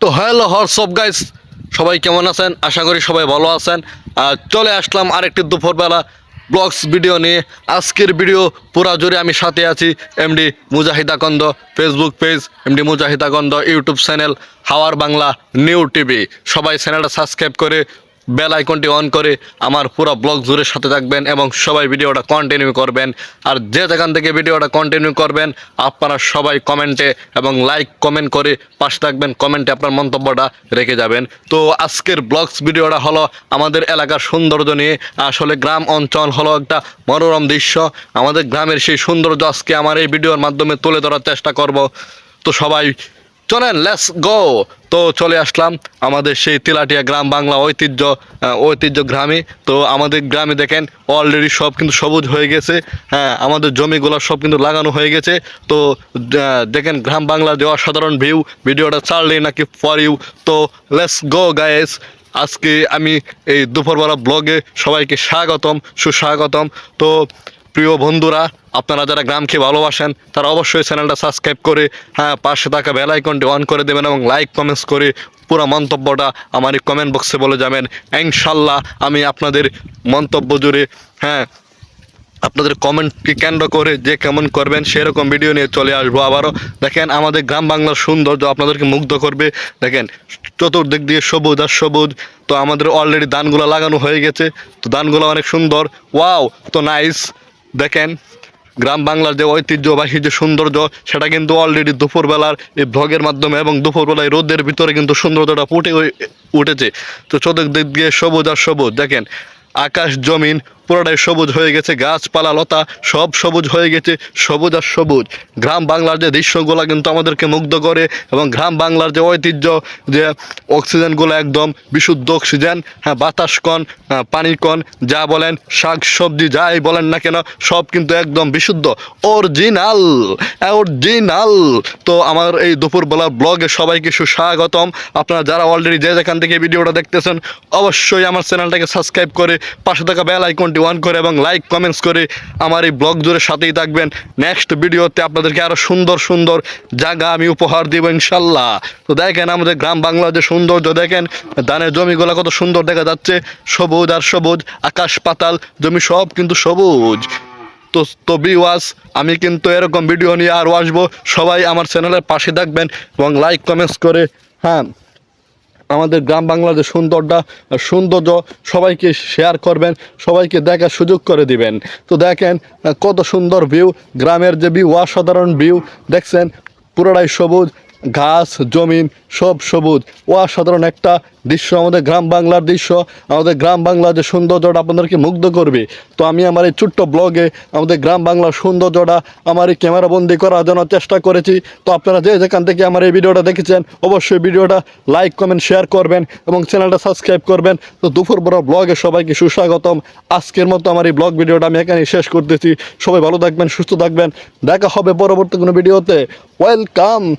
তো হ্যালো সব গাইস সবাই কেমন আছেন? আশা করি সবাই ভালো আছেন। চলে আসলাম আরেকটি দুপুরবেলা ব্লগস ভিডিও নিয়ে। আজকের ভিডিও পুরা জোরে আমি সাথে আছি এমডি মুজাহিদাকন্দ ফেসবুক পেজ এমডি মুজাহিদাকন্দ ইউটিউব চ্যানেল হাওয়ার বাংলা নিউ টিভি সবাই চ্যানেলটা সাবস্ক্রাইব করে বেল আইকনটি অন করে আমার পুরো ব্লগ জুড়ে সাথে থাকবেন এবং সবাই ভিডিওটা কন্টিনিউ করবেন। আর যে যেখান থেকে ভিডিওটা কন্টিনিউ করবেন, আপনারা সবাই কমেন্টে এবং লাইক কমেন্ট করে পাশে থাকবেন কমেন্টে আপনার মন্তব্যটা রেখে যাবেন। তো আজকের ব্লগস ভিডিওটা হলো আমাদের এলাকার সৌন্দর্য নিয়ে। আসলে গ্রাম অঞ্চল হলো একটা মনোরম দৃশ্য। আমাদের গ্রামের সেই সৌন্দর্য আজকে আমার এই ভিডিওর মাধ্যমে তুলে ধরার চেষ্টা করব। তো সবাই চলেন লেস গো তো চলে আসলাম আমাদের সেই তিলাটিয়া গ্রাম বাংলা ঐতিহ্য ঐতিহ্য গ্রামে। তো আমাদের গ্রামে দেখেন অলরেডি সব কিন্তু সবুজ হয়ে গেছে। হ্যাঁ আমাদের জমিগুলো সব কিন্তু লাগানো হয়ে গেছে। তো দেখেন, গ্রাম বাংলার যে অসাধারণ ভিউ ভিডিওটা ছাড়লেই নাকি ফর ইউ তো লেস গো গায়েস আজকে আমি এই দুপুরবেলা ব্লগে সবাইকে স্বাগতম, সুস্বাগতম। তো প্রিয় বন্ধুরা, আপনারা যারা গ্রামকে ভালোবাসেন, তারা অবশ্যই চ্যানেলটা সাবস্ক্রাইব করে হ্যাঁ পাশে থাকা বেল আইকনটি অন করে দেবেন এবং লাইক কমেন্টস করে পুরো মন্তব্যটা আমার এই কমেন্ট বক্সে বলে যাবেন। ইনশাল্লাহ আমি আপনাদের মন্তব্য জুড়ে হ্যাঁ আপনাদের কমেন্টকে কেন্দ্র করে যে কেমন করবেন, সেরকম ভিডিও নিয়ে চলে আসব আবারও। দেখেন, আমাদের গ্রাম বাংলার সৌন্দর্য আপনাদেরকে মুগ্ধ করবে। দেখেন, চতুর্দিক দিয়ে সবুজ আর সবুজ। তো আমাদের অলরেডি দানগুলো লাগানো হয়ে গেছে। তো দানগুলো অনেক সুন্দর। ওয়াও তো নাইস দেখেন, গ্রাম বাংলার যে ঐতিহ্যবাহী যে সৌন্দর্য, সেটা কিন্তু অলরেডি দুপুরবেলার এই ভ্লগের মাধ্যমে এবং দুপুরবেলায় রোদের ভিতরে কিন্তু সৌন্দর্যটা ফুটে উঠেছে। তো চতুর্দিক দিয়ে সবুজ আর সবুজ, দেখেন, আকাশ, জমিন পুরোটাই সবুজ হয়ে গেছে গাছপালা লতা সব সবুজ হয়ে গেছে সবুজ আর সবুজ। গ্রাম বাংলার যে দৃশ্যগুলো কিন্তু আমাদেরকে মুগ্ধ করে এবং গ্রাম বাংলার যে ঐতিহ্য যে অক্সিজেনগুলো একদম বিশুদ্ধ অক্সিজেন হ্যাঁ বাতাস কণ হ্যাঁ, পানি কণ যা বলেন শাক সবজি যাই বলেন না কেন সব কিন্তু একদম বিশুদ্ধ অরিজিনাল অরিজিনাল। তো আমার এই দুপুরবেলার ব্লগে সবাইকে সুস্বাগতম। আপনারা যারা অলরেডি যে যেখান থেকে ভিডিওটা দেখতেছেন অবশ্যই আমার চ্যানেলটাকে সাবস্ক্রাইব করে পাশে থাকা বেল আইকনটি অন করে এবং লাইক কমেন্টস করে আমার এই ব্লগ জুড়ে সাথেই থাকবেন। নেক্সট ভিডিওতে আপনাদেরকে আরও সুন্দর সুন্দর জায়গা আমি উপহার দিব ইনশাল্লাহ। তো দেখেন আমাদের গ্রাম বাংলার যে সৌন্দর্য দেখেন, ধানের জমিগুলো কত সুন্দর দেখা যাচ্ছে, সবুজ আর সবুজ, আকাশ পাতাল, জমি সব কিন্তু সবুজ। তো তো বি বিওয়াস আমি কিন্তু এরকম ভিডিও নিয়ে আরও আসব, সবাই আমার চ্যানেলের পাশে থাকবেন এবং লাইক কমেন্টস করে হ্যাঁ। আমাদের গ্রাম বাংলার যে সুন্দরটা সৌন্দর্য সবাইকে শেয়ার করবেন, সবাইকে দেখার সুযোগ করে দিবেন। তো দেখেন, কত সুন্দর ভিউ গ্রামের যে ভিউ অসাধারণ ভিউ দেখছেন, পুরোটাই সবুজ। ঘাস জমিন সব সবুজ। অসাধারণ একটা দৃশ্য, আমাদের গ্রাম বাংলার দৃশ্য, আমাদের গ্রাম বাংলার যে সৌন্দর্যটা আপনাদেরকে মুগ্ধ করবে। তো আমি আমার এই ছোট্ট ব্লগে আমাদের গ্রাম বাংলার সৌন্দর্যটা আমার এই ক্যামেরাবন্দি করার জন্য চেষ্টা করেছি। তো আপনারা যে যেখান থেকে আমার এই ভিডিওটা দেখেছেন, অবশ্যই ভিডিওটা লাইক, কমেন্ট, শেয়ার করবেন এবং চ্যানেলটা সাবস্ক্রাইব করবেন। তো দুপুর বড় ব্লগে সবাইকে সুস্বাগতম। আজকের মতো আমার এই ব্লগ ভিডিওটা আমি এখানে শেষ করতেছি। সবাই ভালো থাকবেন, সুস্থ থাকবেন। দেখা হবে পরবর্তী কোনো ভিডিওতে। ওয়েলকাম!